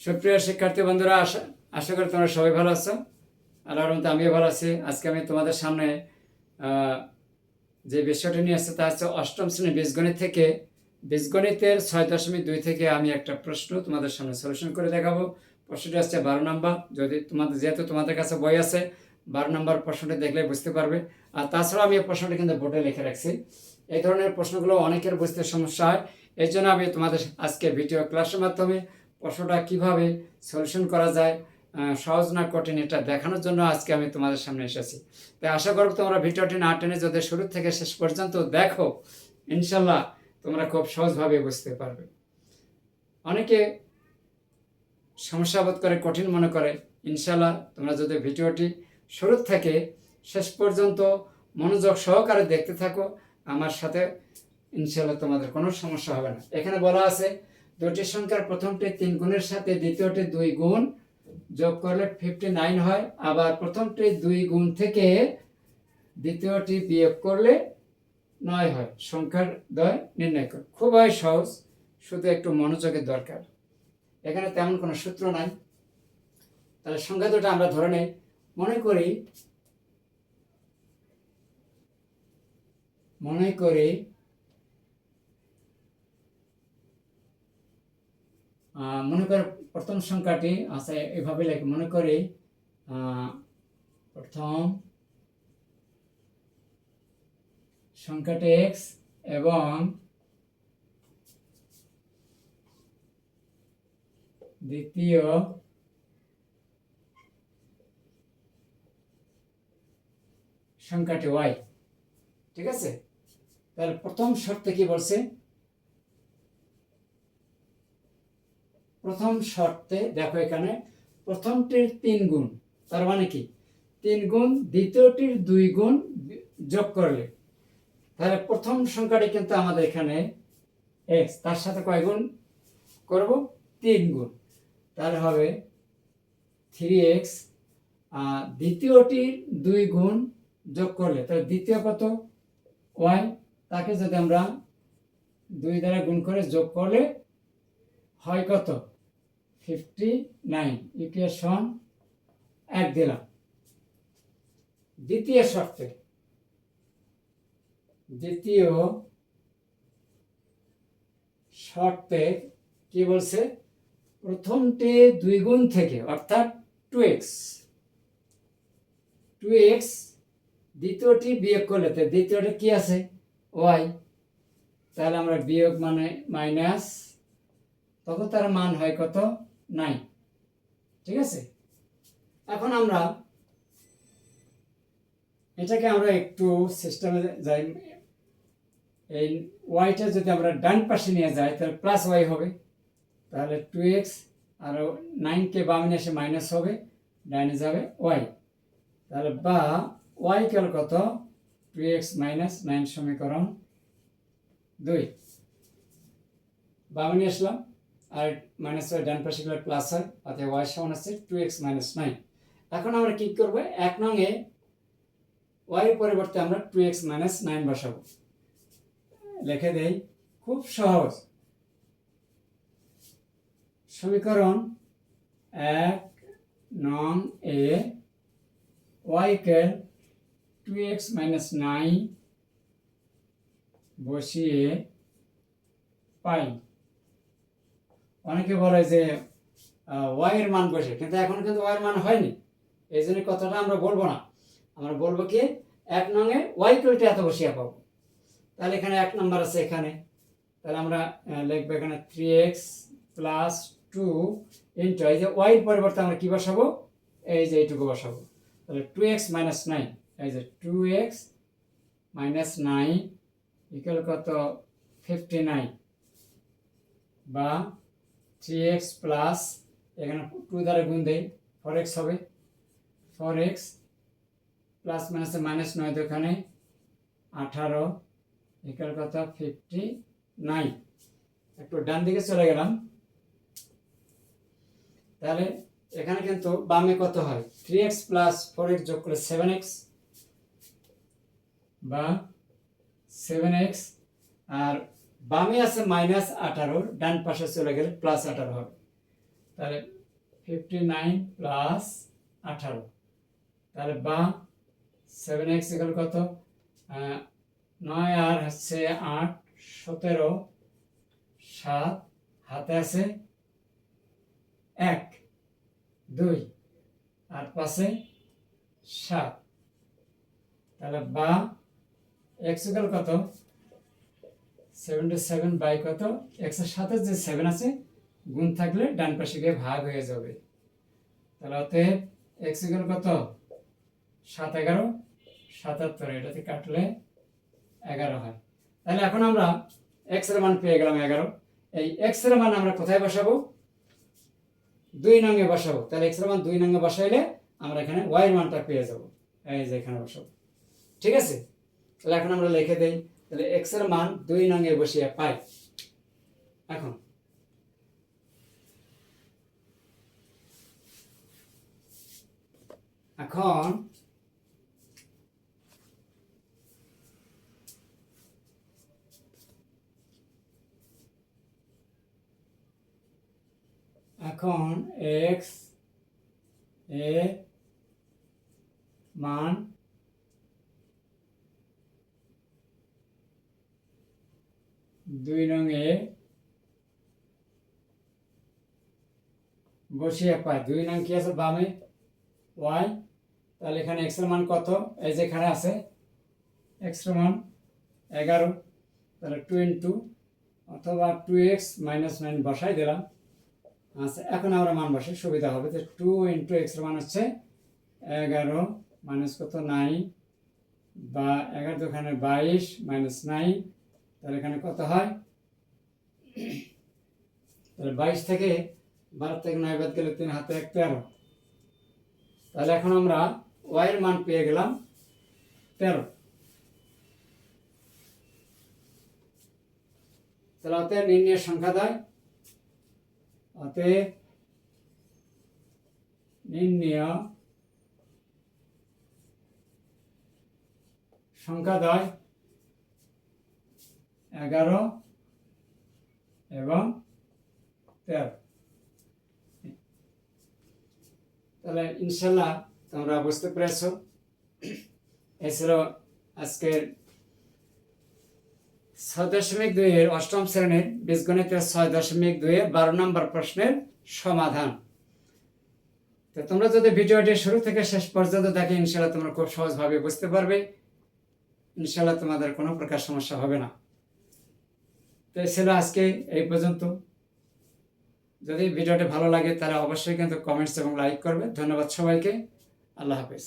সুপ্রিয় শিক্ষার্থী বন্ধুরা, আশা আশা করি তোমরা সবাই ভালো আছো। আল্লাহর রহমতে আমিও ভালো আছি। আজকে আমি তোমাদের সামনে যে বিষয়টি নিয়ে আসছে তা হচ্ছে অষ্টম শ্রেণি বীজগণিত থেকে। বীজগণিতের ছয় দশমিক দুই থেকে আমি একটা প্রশ্ন তোমাদের সামনে সলিউশন করে দেখাবো। প্রশ্নটি হচ্ছে বারো নম্বর। যদি তোমাদের যেহেতু তোমাদের কাছে বই আছে, বারো নম্বর প্রশ্নটি দেখলে বুঝতে পারবে। আর তাছাড়া আমি এই প্রশ্নটি কিন্তু বোর্ডে লিখে রাখছি। এই ধরনের প্রশ্নগুলো অনেকের বুঝতে সমস্যা হয়। এই জন্য আমি তোমাদের আজকে ভিডিও ক্লাসের মাধ্যমে প্রশ্নটা কীভাবে সলিউশন করা যায় সহজ না কঠিন এটা দেখানোর জন্য আজকে আমি তোমাদের সামনে এসেছি। তাই আশা করব তোমরা ভিডিওটি না টেনে যদি শুরু থেকে শেষ পর্যন্ত দেখো, ইনশাল্লাহ তোমরা খুব সহজভাবে বুঝতে পারবে। অনেকে সমস্যা বোধ করে, কঠিন মনে করে, ইনশাল্লাহ তোমরা যদি ভিডিওটি শুরু থেকে শেষ পর্যন্ত মনোযোগ সহকারে দেখতে থাকো, আমার সাথে ইনশাল্লাহ তোমাদের কোনো সমস্যা হবে না। এখানে বলা আছে দুটি সংখ্যার প্রথমটি তিন গুণের সাথে দ্বিতীয়টি দুই গুণ যোগ করলে ফিফটি নাইন হয়। আবার প্রথমটি দুই গুণ থেকে দ্বিতীয়টি বিয়োগ করলে নয় হয়। সংখ্যার দয় নির্ণয় কর। খুবই সহজ, শুধু একটু মনোযোগের দরকার। এখানে তেমন কোনো সূত্র নাই। তাহলে সংখ্যা দুটো আমরা ধরে নেই। মনে করি মনে করি মনে কর প্রথম সংখ্যাটি আছে এভাবে লেখ, মনে করি প্রথম সংখ্যাটি এক্স এবং দ্বিতীয় সংখ্যাটি ওয়াই ঠিক আছে? তাহলে প্রথম শর্তে কি বলছে? প্রথম শর্তে দেখো এখানে, প্রথমটির তিন গুণ, তার মানে কি? তিন গুণ, দ্বিতীয়টির দুই গুণ যোগ করলে। তাহলে প্রথম সংখ্যাটি কিন্তু আমাদের এখানে এক্স তার সাথে কয় গুণ? করব তিন গুণ। তাহলে হবে থ্রি এক্স আর দ্বিতীয়টির দুই গুণ যোগ করলে, তাহলে দ্বিতীয় কত? ওয়াই তাকে যদি আমরা দুই দ্বারা গুণ করে যোগ করলে, হয় কত? ফিফটি নাইন ইকুয়েশন এক দিলাম। দ্বিতীয় শর্তে দ্বিতীয় শর্তে কি বলছে? প্রথমটি দুই গুণ থেকে, অর্থাৎ টু এক্স টু এক্স দ্বিতীয়টি বিয়োগ করলে, তো দ্বিতীয়টি কি আছে? ওয়াই তাহলে আমরা বিয়োগ মানে মাইনাস তখন তার মান হয় কত? নাই। ঠিক আছে? এখন আমরা এটাকে আমরা একটু সিস্টেমে যাই। এই ওয়াইটা যদি আমরা ডান পাশে নিয়ে যাই, তাহলে প্লাস ওয়াই হবে। তাহলে টু এক্স আর নাইনকে বামে এসে মাইনাস হবে ডাইনে যাবে ওয়াই তাহলে বা ওয়াই কেল কত? টু এক্স মাইনাস নাইন সমীকরণ দুই। বামে আসলাম। আর মাইনাস ওয়াই ডান পাশে গেলে প্লাস হয়, অর্থাৎ ওয়াই সমান আছে টু এক্স মাইনাস নাইন এখন আমরা কী করব? এক নঙে ওয়াই পরিবর্তে আমরা টু এক্স মাইনাস নাইন বসাবো। লিখে দেই, খুব সহজ। সমীকরণ এক নং এ ওয়াইকে টু এক্স মাইনাস নাইন বসিয়ে পাই। অনেকে বলে যে ওয়াইয়ের মান বসে, কিন্তু এখন কিন্তু ওয়াই এর মান হয়নি। এই জন্য কথাটা আমরা বলব না। আমরা বলব কি, এক নঙে ওয়াই কোয়ালিটি এত বসিয়ে পাবো। তাহলে এখানে এক নম্বর আছে এখানে। তাহলে আমরা লিখব এখানে three X plus two into এই যে ওয়াইয়ের পরিবর্তে আমরা কী বসাবো? এই যে এইটুকু বসাবো। তাহলে টু এক্স মাইনাস নাইন এই যে two X minus nine equal কত? ফিফটি নাইন বা থ্রি এক্স প্লাস এখানে টু দ্বারা গুণ দেই ফোর এক্স হবে। ফোর এক্স প্লাস মাইনাসে মাইনাস নয় তো এখানে আঠারো ইকুয়াল কত ফিফটি নাইন একটু ডান দিকে চলে গেলাম। তাহলে এখানে কিন্তু বামে কত হয়? Three X plus four X যোগ করে সেভেন এক্স বা সেভেন এক্স আর বামে আছে মাইনাস আঠারো, ডান পাশে চলে গেলে প্লাস আঠারো হবে। তাহলে ফিফটি নাইন প্লাস আঠারো। তাহলে বা সেভেন এক্স ইকাল কত? নয় আর হচ্ছে আট, সতেরো, সাত, হাতে আছে এক, দুই, আর পাশে সাত। তাহলে বা এক্স ইকাল কত? সেভেন্টি সেভেন বাই কত? এক্সের সাথে যে সেভেন আছে, গুণ থাকলে ডান পাশে গিয়ে ভাগ হয়ে যাবে। তাহলে অতএব এক্স ইকাল কত? সাত এগারো, সাতাত্তর। এটাতে কাটলে এগারো হয়। তাহলে এখন আমরা এক্সের মান পেয়ে গেলাম এগারো। এই এক্সের মান আমরা কোথায় বসাবো? দুই নঙ্গে বসাবো। তাহলে এক্সের মান দুই নঙ্গে বসাইলে আমরা এখানে ওয়াই মানটা পেয়ে যাব। এই যে এখানে বসাবো। ঠিক আছে? তাহলে এখন আমরা লিখে দেই। তাহলে এক্সের মান দুই নঙ্গে বসিয়ে পাই। এখন। এখন এখন এক্স এ মান দুই রঙে বসিয়ে পাই দুই নং কি আছে বামে? ওয়াই। তাহলে এখানে এক্সের মান কত? এই যে এখানে আছে এক্সের মান এগারো। তাহলে টু ইন্টু অথবা টু এক্স মাইনাস নাইন বসাই দিলাম। আচ্ছা এখন আমরা মান বসে সুবিধা হবে যে টু ইন্টু এক্সের মান হচ্ছে এগারো মাইনাস কত? নাইন বা এগারো দোকানে বাইশ মাইনাস নাইন তাহলে এখানে কত হয়? তাহলে বাইশ থেকে বারো থেকে নয় বাদ গেলে তিন হাতে এক তেরো। তাহলে এখন আমরা ওয়াইয়ের মান পেয়ে গেলাম তেরো। তাহলে অতএব নির্ণয়ের সংখ্যা দেয়। অতএব নির্ণয় সংখ্যা দেয় এগারো এবং তেরো। তাহলে ইনশাল্লাহ তোমরা বুঝতে পেরেছ। ছিল আজকের ছয় দশমিক দুইয়ের অষ্টম শ্রেণির বীজগণিতের ছয় দশমিক দুইয়ের বারো নম্বর প্রশ্নের সমাধান। তো তোমরা যদি ভিডিওটি শুরু থেকে শেষ পর্যন্ত দেখে, ইনশাল্লাহ তোমরা খুব সহজভাবে বুঝতে পারবে। ইনশাল্লাহ তোমাদের কোনো প্রকার সমস্যা হবে না। তো ছিল আজকে, এই পর্যন্ত। যদি ভিডিওটি ভালো লাগে তাহলে অবশ্যই কিন্তু কমেন্টস এবং লাইক করবে। ধন্যবাদ সবাইকে। আল্লাহ হাফিজ।